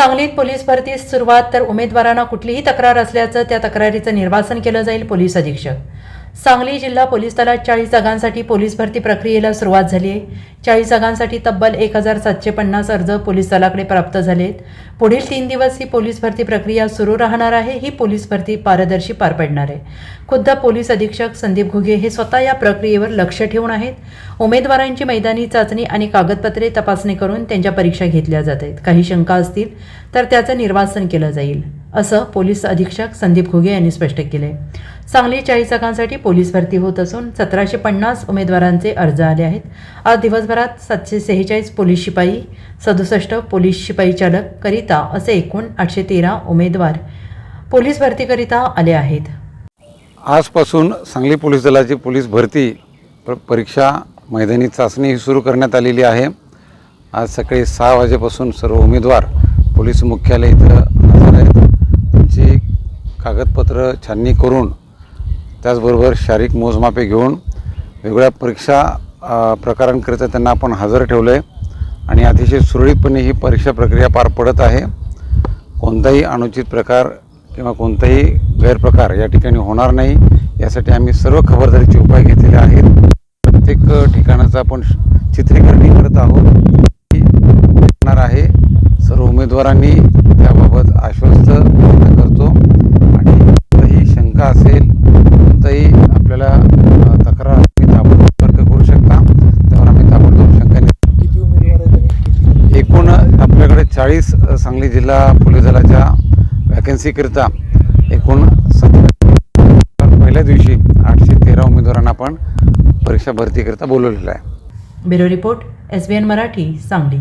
सांगलीत पोलीस भरतीस सुरुवात तर उमेदवारांना कुठलीही तक्रार असल्याचं त्या तक्रारीचं निर्वासन केलं जाईल पोलीस अधीक्षक. सांगली जिल्हा पोलीस दलात चाळीस जागांसाठी पोलीस भरती प्रक्रियेला सुरुवात झाली आहे. चाळीस जागांसाठी तब्बल एक हजार सातशे पन्नास अर्ज पोलीस दलाकडे प्राप्त झाले आहेत पुढील तीन दिवस ही पोलीस भरती प्रक्रिया सुरू राहणार आहे ही पोलीस भरती पारदर्शी पार पडणार आहे. खुद्द पोलीस अधीक्षक संदीप घुगे हे स्वतः या प्रक्रियेवर लक्ष ठेवून आहेत. उमेदवारांची मैदानी चाचणी आणि कागदपत्रे तपासणी करून त्यांच्या परीक्षा घेतल्या जात आहेत. काही शंका असतील तर त्याचं निर्वासन केलं जाईल. असं पोलीस अधीक्षक संदीप घुगे यांनी स्पष्ट केले. सांगली चाळीस जागांसाठी पोलीस भरती होत असून सतराशे पन्नास उमेदवारांचे अर्ज आले आहेत. आज दिवसभरात सातशे सेहेचाळीस पोलीस शिपाई सदुसष्ट पोलीस शिपाई चालक करिता असे एकूण आठशे तेरा उमेदवार पोलीस भरतीकरिता आले आहेत. आजपासून सांगली पोलीस दलाची पोलीस भरती परीक्षा मैदानी चाचणी ही सुरू करण्यात आलेली आहे. आज सकाळी सहा वाजेपासून सर्व उमेदवार पोलीस मुख्यालय इथं हजर आहेत. कागदपत्र छाननी करून त्याचबरोबर शारीरिक मोजमापे घेऊन वेगवेगळ्या परीक्षा प्रकारांकरिता त्यांना आपण हजर ठेवलं आहे आणि अतिशय सुरळीतपणे ही परीक्षा प्रक्रिया पार पडत आहे. कोणताही अनुचित प्रकार किंवा कोणताही गैरप्रकार या ठिकाणी होणार नाही. यासाठी आम्ही सर्व खबरदारीचे उपाय घेतलेले आहेत. प्रत्येक ठिकाणाचं आपण चित्रीकरणही करत आहोत. होणार आहे. सर्व उमेदवारांनी त्याबाबत आश्वस्त व्यक्त करतो आणि कोणताही शंका असेल कोणताही आपल्याला अ, तक्रार तुम्ही ताबडतोब संपर्क करू शकता त्यावर आम्ही ताबडतोब शंका नि- किती उमेदवार आहेत आणि किती एकूण आपल्याकडे चाळीस सांगली जिल्हा पोलीस दलाच्या वॅकन्सीकरिता एकूण सतरा पहिल्या दिवशी आठशे तेरा उमेदवारांना आपण परीक्षा भरतीकरिता बोलवलेलं आहे. Bureau report S B N Marathi Sangli.